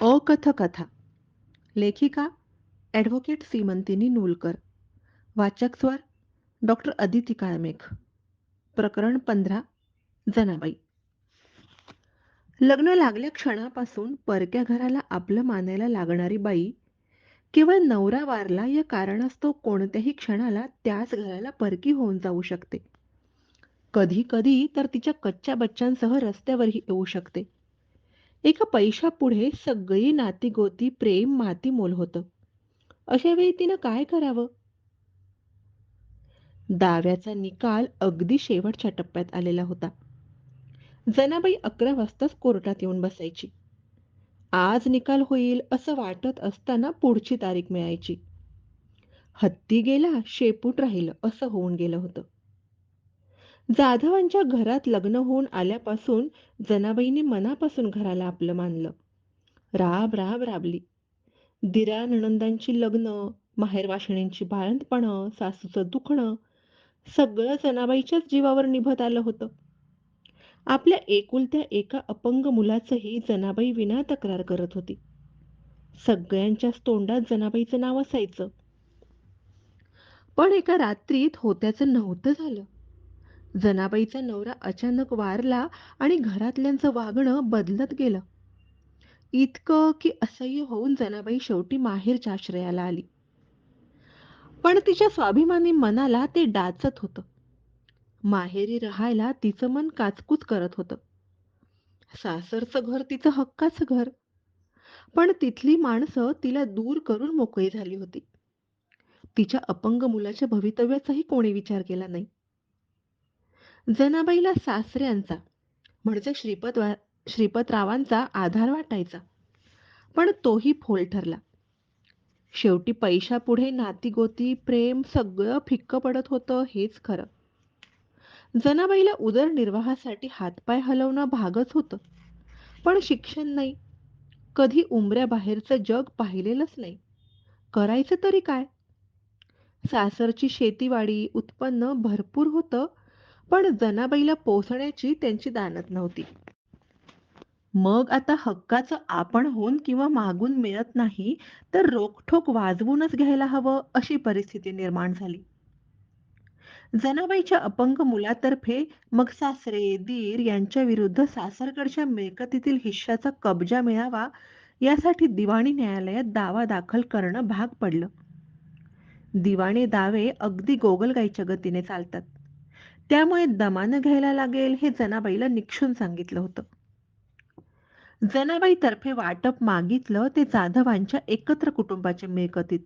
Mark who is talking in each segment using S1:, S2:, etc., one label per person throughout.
S1: अकथकथा. लेखिका ॲडव्होकेट सीमंतिनी नूलकर. वाचक स्वर डॉक्टर अदिती काळमेघ. प्रकरण पंधरा जनाबाई. लग्न लागल्या क्षणापासून परक्या घराला आपलं मानायला लागणारी बाई केवळ नवरा वारला या कारणास्तव कोणत्याही क्षणाला त्याच घराला परकी होऊन जाऊ शकते. कधी कधी तर तिच्या कच्च्या बच्चांसह रस्त्यावरही येऊ शकते. एका पैशापुढे सगळी नातीगोती प्रेम माती मोल होतं. अशा वेळी तिनं काय करावं? दाव्याचा निकाल अगदी शेवटच्या टप्प्यात आलेला होता. जनाबाई अकरा वाजताच कोर्टात येऊन बसायची. आज निकाल होईल असं वाटत असताना पुढची तारीख मिळायची. हत्ती गेला शेपूट राहिलं असं होऊन गेलं होतं. जाधवांच्या घरात लग्न होऊन आल्यापासून जनाबाईने मनापासून घराला आपलं मानलं. राब राब राबली. दिरा नणंदांची लग्न माहेरवाशिणींची बाळंतपणं सासूचं दुखणं सगळं जनाबाईच्याच जीवावर निभत आलं होतं. आपल्या एकुलत्या एका अपंग मुलाचंही जनाबाई विना तक्रार करत होती. सगळ्यांच्याच तोंडात जनाबाईचं नाव असायचं. पण एका रात्रीत होत्याचं नव्हतं झालं. जनाबाईचा नवरा अचानक वारला आणि घरातल्यांचं वागणं बदलत गेलं. इतकं की असह्य होऊन जनाबाई शेवटी माहेरच्या आश्रयाला आली. पण तिच्या स्वाभिमानी मनाला ते डाचत होतं. माहेरी राहायला तिचं मन काचकूच करत होतं. सासरचं घर तिचं हक्काचं घर. पण तिथली माणसं तिला दूर करून मोकळी झाली होती. तिच्या अपंग मुलाच्या भवितव्याचाही कोणी विचार केला नाही. जनाबाईला सासऱ्यांचा म्हणजे श्रीपद श्रीपतरावांचा आधार वाटायचा. पण तोही फोल ठरला. शेवटी पैशापुढे नातीगोती प्रेम सगळं फिक्क पडत होतं हेच खरं. जनाबाईला उदरनिर्वाहासाठी हातपाय हलवणं भागच होतं. पण शिक्षण नाही. कधी उमऱ्याबाहेरचं जग पाहिलेलंच नाही. करायचं तरी काय? सासरची शेतीवाडी उत्पन्न भरपूर होतं पण जनाबाईला पोहोचण्याची त्यांची दानत नव्हती. मग आता हक्काचं आपण होऊन किंवा मागून मिळत नाही तर रोखठोक वाजवूनच घ्यायला हवं अशी परिस्थिती निर्माण झाली. जनाबाईच्या अपंग मुलातर्फे मग सासरे दीर यांच्या विरुद्ध सासरकडच्या मिळकतीतील हिश्श्याचा कब्जा मिळावा यासाठी दिवाणी न्यायालयात दावा दाखल करणं भाग पडलं. दिवाणी दावे अगदी गोगलगाईच्या गतीने चालतात. त्यामुळे दमानं घ्यायला लागेल हे जनाबाईला निक्षून सांगितलं होतं. जनाबाईतर्फे वाटप मागितलं ते जाधवांच्या एकत्र कुटुंबाच्या मिळकतीत.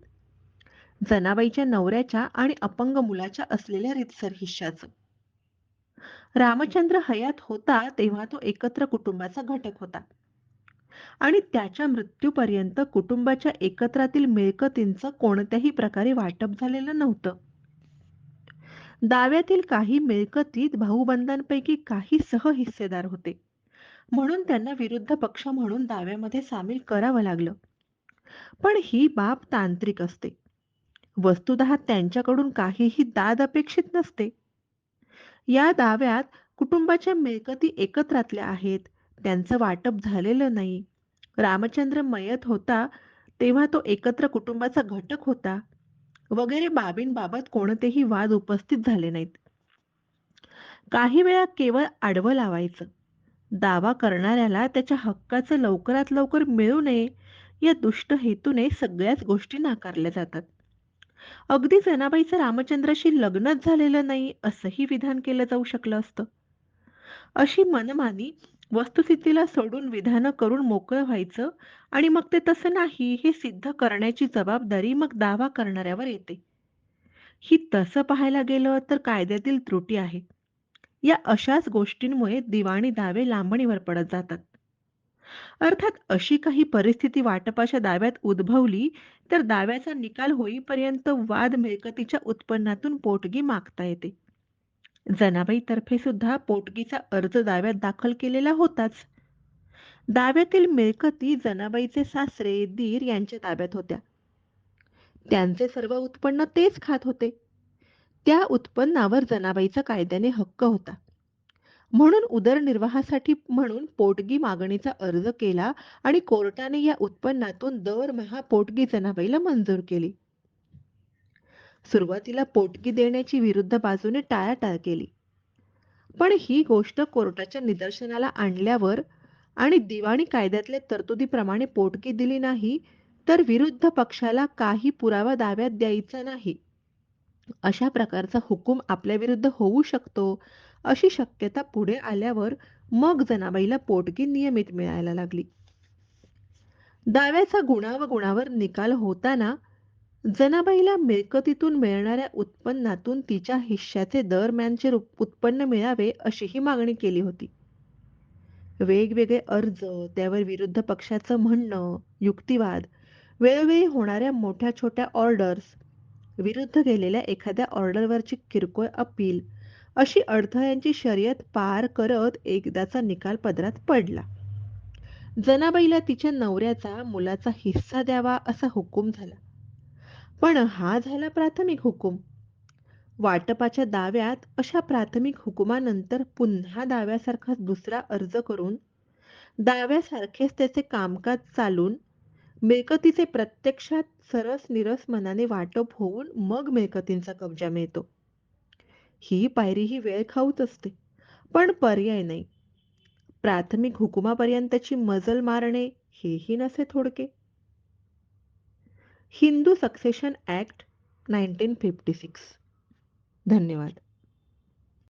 S1: जनाबाईच्या नवऱ्याच्या आणि अपंग मुलाच्या असलेल्या रितसर हिश्श्याचं रामचंद्र हयात होता तेव्हा तो एकत्र कुटुंबाचा घटक होता. आणि त्याच्या मृत्यूपर्यंत कुटुंबाच्या एकत्रातील मिळकतींचं कोणत्याही प्रकारे वाटप झालेलं नव्हतं. दाव्यातील काही मिळकतीत भाऊबंधांपैकी काही सहहिस्सेदार होते. म्हणून त्यांना विरुद्ध पक्ष म्हणून दाव्यामध्ये सामील करावं लागलं. पण ही बाब तांत्रिक असते. वस्तुत त्यांच्याकडून काहीही दाद अपेक्षित नसते. या दाव्यात कुटुंबाच्या मिळकती एकत्रातल्या आहेत त्यांचं वाटप झालेलं नाही. रामचंद्र मयत होता तेव्हा तो एकत्र कुटुंबाचा घटक होता. वगैरे बाबींबाबत कोणतेही वाद उपस्थित झाले नाहीत. काही वेळा केवळ आडवं लावायचं. दावा करणाऱ्याला त्याच्या हक्काचं लवकरात लवकर मिळू नये या दुष्ट हेतूने सगळ्याच गोष्टी नाकारल्या जातात. अगदी जनाबाईचं रामचंद्राशी लग्नच झालेलं नाही असंही विधान केलं जाऊ शकलं असतं. अशी मनमानी वस्तुस्थितीला सोडून विधानं करून मोकळं व्हायचं आणि मग ते तसं नाही हे सिद्ध करण्याची जबाबदारी मग दावा करणाऱ्यावर येते. ही तसं पाहायला गेलं तर कायद्यातील त्रुटी आहे. या अशाच गोष्टींमुळे दिवाणी दावे लांबणीवर पडत जातात. अर्थात अशी काही परिस्थिती वाटपाच्या दाव्यात उद्भवली तर दाव्याचा निकाल होईपर्यंत वाद मिळकतीच्या उत्पन्नातून पोटगी मागता येते. जनाबाईतर्फे सुद्धा पोटगीचा अर्ज दाव्यात दाखल केलेला होताच. दाव्यातील मिळकती जनाबाईचे सासरे दीर यांच्या ताब्यात होत्या. त्यांचे सर्व उत्पन्न तेच खात होते. त्या उत्पन्नावर जनाबाईचा कायद्याने हक्क होता. म्हणून उदरनिर्वाहासाठी म्हणून पोटगी मागणीचा अर्ज केला आणि कोर्टाने या उत्पन्नातून दरमहा पोटगी जनाबाईला मंजूर केली. सुरुवातीला पोटगी देण्याची विरुद्ध बाजूने टाळाटाळ केली. पण ही गोष्ट कोर्टाच्या निदर्शनाला आणल्यावर आणि दिवाणी कायद्यातल्या तरतुदीप्रमाणे पोटगी दिली नाही तर विरुद्ध पक्षाला काही पुरावा दाव्यात द्यायचा नाही. अशा प्रकारचा हुकूम आपल्या विरुद्ध होऊ शकतो अशी शक्यता पुढे आल्यावर मग जनाबाईला पोटगी नियमित मिळायला लागली. दाव्याचा गुणावगुणावर निकाल होताना जनाबाईला मिळकतीतून मिळणाऱ्या उत्पन्नातून तिच्या हिश्श्याचे दरम्यानचे उत्पन्न मिळावे अशीही मागणी केली होती. वेगवेगळे अर्ज त्यावर विरुद्ध पक्षाचं म्हणणं युक्तिवाद वेळोवेळी होणाऱ्या मोठ्या छोट्या ऑर्डर्स विरुद्ध गेलेल्या एखाद्या ऑर्डरवरची किरकोळ अपील अशी अडथळ्यांची शर्यत पार करत एकदाचा निकाल पदरात पडला. जनाबाईला तिच्या नवऱ्याचा मुलाचा हिस्सा द्यावा असा हुकूम झाला. पण हा झाला प्राथमिक हुकूम. वाटपाच्या दाव्यात अशा प्राथमिक हुकुमानंतर पुन्हा दाव्यासारखा दुसरा अर्ज करून दाव्यासारखेच त्याचे कामकाज चालून मिळकतीचे प्रत्यक्षात सरस निरस मनाने वाटप होऊन मग मिळकतींचा कब्जा मिळतो. ही पायरी ही वेळ खाऊच असते पण पर्याय नाही. प्राथमिक हुकुमापर्यंतची मजल मारणे हेही नसे थोडके. Hindu succession act nineteen fifty six. धन्यवाद.